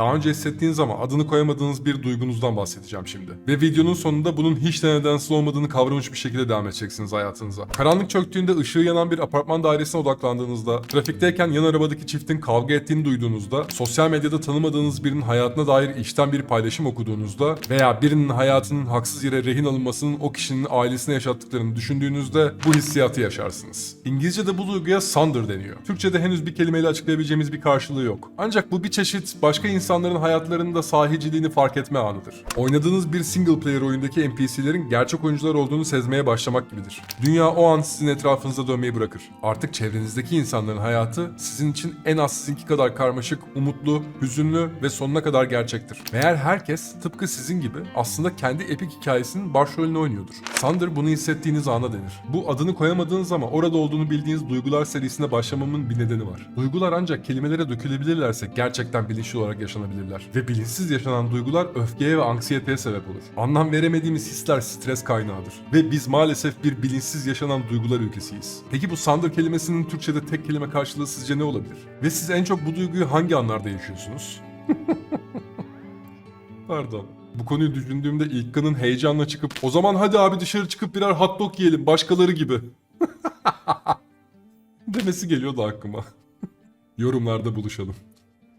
Daha önce hissettiğiniz ama adını koyamadığınız bir duygunuzdan bahsedeceğim şimdi. Ve videonun sonunda bunun hiç de nedensiz olmadığını kavramış bir şekilde devam edeceksiniz hayatınıza. Karanlık çöktüğünde ışığı yanan bir apartman dairesine odaklandığınızda, trafikteyken yan arabadaki çiftin kavga ettiğini duyduğunuzda, sosyal medyada tanımadığınız birinin hayatına dair içten bir paylaşım okuduğunuzda veya birinin hayatının haksız yere rehin alınmasının o kişinin ailesine yaşattıklarını düşündüğünüzde bu hissiyatı yaşarsınız. İngilizce'de bu duyguya sunder deniyor. Türkçe'de henüz bir kelimeyle açıklayabileceğimiz bir karşılığı yok. Ancak bu bir çeşit başka insanların hayatlarında sahiciliğini fark etme anıdır. Oynadığınız bir single player oyundaki NPC'lerin gerçek oyuncular olduğunu sezmeye başlamak gibidir. Dünya o an sizin etrafınızda dönmeyi bırakır. Artık çevrenizdeki insanların hayatı sizin için en az sizinki kadar karmaşık, umutlu, hüzünlü ve sonuna kadar gerçektir. Meğer herkes tıpkı sizin gibi aslında kendi epik hikayesinin başrolünü oynuyordur. Sandır bunu hissettiğiniz ana denir. Bu adını koyamadığınız ama orada olduğunu bildiğiniz duygular serisine başlamamın bir nedeni var. Duygular ancak kelimelere dökülebilirlerse gerçekten bilinçli olarak yaşanabilirler. Ve bilinçsiz yaşanan duygular öfkeye ve anksiyeteye sebep olur. Anlam veremediğimiz hisler stres kaynağıdır. Ve biz maalesef bir bilinçsiz yaşanan duygular ülkesiyiz. Peki bu sandır kelimesinin Türkçe'de tek kelime karşılığı sizce ne olabilir? Ve siz en çok bu duyguyu hangi anlarda yaşıyorsunuz? Pardon. Bu konuyu düşündüğümde İlkan'ın heyecanla çıkıp o zaman hadi abi dışarı çıkıp birer hot dog yiyelim başkaları gibi. demesi geliyordu aklıma. Yorumlarda buluşalım.